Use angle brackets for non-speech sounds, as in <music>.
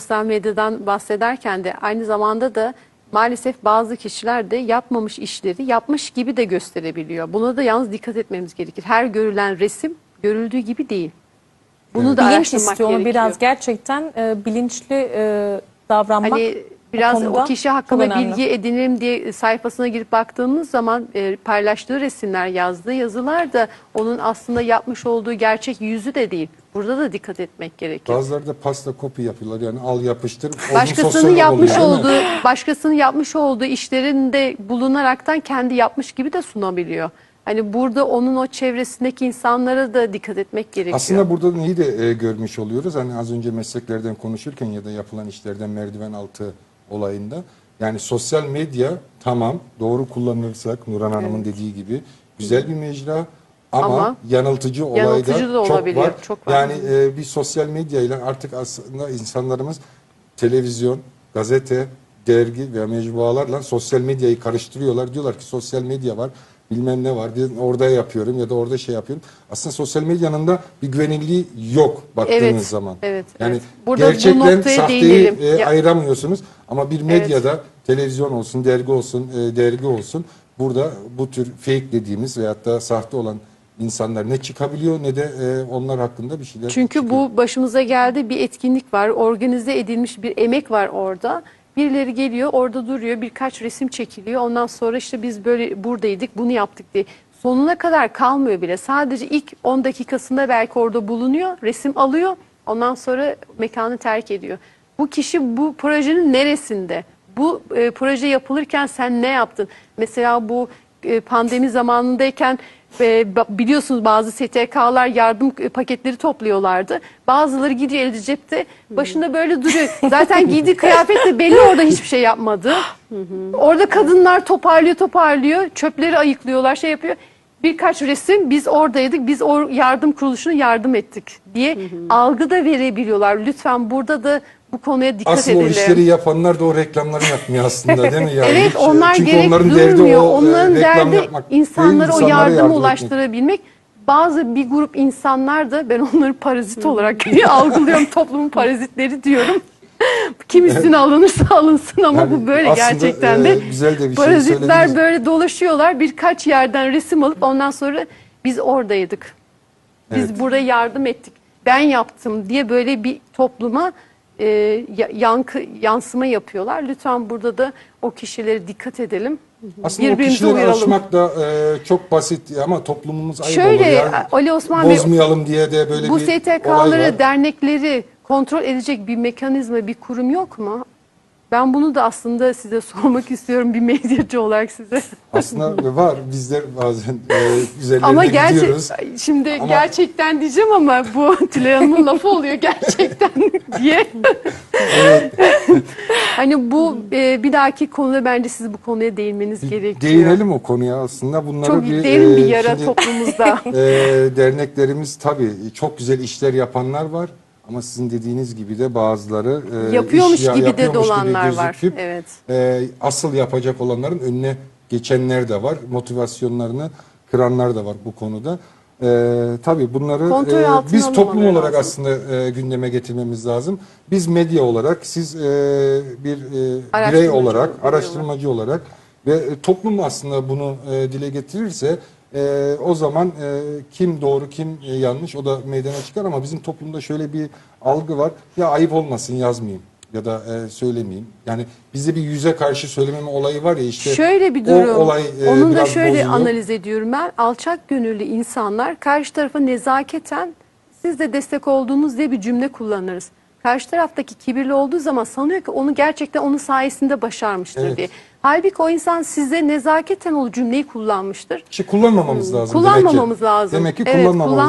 sosyal medyadan bahsederken de aynı zamanda da maalesef bazı kişiler de yapmamış işleri yapmış gibi de gösterebiliyor. Buna da yalnız dikkat etmemiz gerekir. Her görülen resim görüldüğü gibi değil. Bunu da Bilinç araştırmak istiyor onu gerekiyor. biraz gerçekten e, bilinçli e, davranmak. Hani biraz konuda o kişi hakkında bilgi edinelim diye sayfasına girip baktığımız zaman e, paylaştığı resimler, yazdığı yazılar da onun aslında yapmış olduğu gerçek yüzü de değil. Burada da dikkat etmek gerekir. Bazıları da pasta kopya yapıyorlar yani al yapıştır. onun Başkasının yapmış oluyor, olduğu, başkasının yapmış olduğu işlerinde bulunaraktan kendi yapmış gibi de sunabiliyor. Hani burada onun o çevresindeki insanlara da dikkat etmek gerekiyor. Aslında burada neyi de e, görmüş oluyoruz. Hani az önce mesleklerden konuşurken ya da yapılan işlerden merdiven altı olayında. Yani sosyal medya tamam doğru kullanırsak Nurhan Hanım'ın dediği gibi güzel bir mecra ama, Ama yanıltıcı olayda yanıltıcı da çok olabiliyor, var. çok var. Yani e, bir sosyal medya ile artık aslında insanlarımız televizyon, gazete, dergi veya mecmualarla sosyal medyayı karıştırıyorlar. Diyorlar ki sosyal medya var, bilmem ne var. Bir orada yapıyorum ya da orada şey yapıyorum. Aslında sosyal medyanın da bir güvenilirliği yok baktığınız Evet, zaman. evet, Yani evet. Burada bu gerçekten sahteyi değinelim. e, Ya- ayıramıyorsunuz. Ama bir medyada televizyon olsun, dergi olsun, e, dergi olsun burada bu tür fake dediğimiz veyahut da sahte olan insanlar ne çıkabiliyor ne de e, onlar hakkında bir şeyler Çünkü çıkıyor. bu başımıza geldi bir etkinlik var. Organize edilmiş bir emek var orada. Birileri geliyor orada duruyor birkaç resim çekiliyor. Ondan sonra işte biz böyle buradaydık bunu yaptık diye. Sonuna kadar kalmıyor bile. Sadece ilk 10 dakikasında belki orada bulunuyor. Resim alıyor. Ondan sonra mekanı terk ediyor. Bu kişi bu projenin neresinde? Bu e, proje yapılırken sen ne yaptın? Mesela bu e, pandemi zamanındayken e, ba- biliyorsunuz bazı STK'lar yardım paketleri topluyorlardı. Bazıları gidiyor elde cepte başında böyle duruyor. <laughs> Zaten giydiği kıyafet de belli orada hiçbir şey yapmadı. Orada kadınlar toparlıyor toparlıyor çöpleri ayıklıyorlar şey yapıyor. Birkaç resim biz oradaydık biz o yardım kuruluşuna yardım ettik diye algı da verebiliyorlar. Lütfen burada da bu konuya dikkat Aslında o edelim. işleri yapanlar da o reklamları yapmıyor aslında değil mi? Yani <laughs> Evet Hiç- onlar çünkü gerek onların derdi durmuyor. o, e, Onların reklam derdi yapmak insanlara o yardımı yardım etmek. ulaştırabilmek. Bazı bir grup insanlar da ben onları parazit olarak <laughs> algılıyorum. Toplumun parazitleri diyorum. <laughs> Kim üstüne alınırsa alınsın ama Yani bu böyle aslında, gerçekten e, de. güzel de bir şey Parazitler söylediniz. böyle dolaşıyorlar. Birkaç yerden resim alıp ondan sonra biz oradaydık. Biz Evet. burada yardım ettik. Ben yaptım diye böyle bir topluma e, ya- yankı yansıma yapıyorlar. Lütfen burada da o kişilere dikkat edelim. Aslında o Birbirimizi kişileri uyaralım. aşmak da e, çok basit ama toplumumuz ayıp Şöyle, olur. Yani Ali Osman Bey, Bozmayalım diye de böyle Bu bir STK'ları, dernekleri kontrol edecek bir mekanizma, bir kurum yok mu? Ben bunu da aslında size <laughs> sormak istiyorum bir medyacı olarak size. Aslında var bizler bazen e, üzerlerine Ama gerçek gidiyoruz. şimdi Ama- gerçekten diyeceğim ama bu <laughs> Tülay Hanım'ın lafı oluyor gerçekten <laughs> diye. hani bu e, bir dahaki konuda bence siz bu konuya değinmeniz gerekiyor. Değinelim o konuya aslında. Bunları Çok bir, derin bir e, yara şimdi, toplumumuzda. e, derneklerimiz tabii çok güzel işler yapanlar var. Ama sizin dediğiniz gibi de bazıları e, Yapıyormuş iş gibi de yapıyormuş dolanlar var. gözüküp, Evet. e, asıl yapacak olanların önüne geçenler de var. Motivasyonlarını kıranlar da var bu konuda. E, tabii bunları e, biz toplum olarak lazım. aslında e, gündeme getirmemiz lazım. Biz medya olarak, siz e, bir e, birey olarak, araştırmacı olarak ve toplum aslında bunu e, dile getirirse e, o zaman e, kim doğru kim e, yanlış o da meydana çıkar ama bizim toplumda şöyle bir algı var. Ya ayıp olmasın yazmayayım ya da e, söylemeyeyim. Yani bizde bir yüze karşı söylememe olayı var ya işte. Şöyle bir o durum. olay e, Onu da şöyle bozuluyor. analiz ediyorum ben. Alçak gönüllü insanlar karşı tarafa nezaketen siz de destek olduğunuz diye bir cümle kullanırız. Karşı taraftaki kibirli olduğu zaman sanıyor ki onu gerçekten onun sayesinde başarmıştır Evet. diye. Halbuki o insan size nezaketen o cümleyi kullanmıştır. İşte kullanmamamız lazım. demek ki. Kullanmamamız lazım. Demek ki Evet, kullanmamamız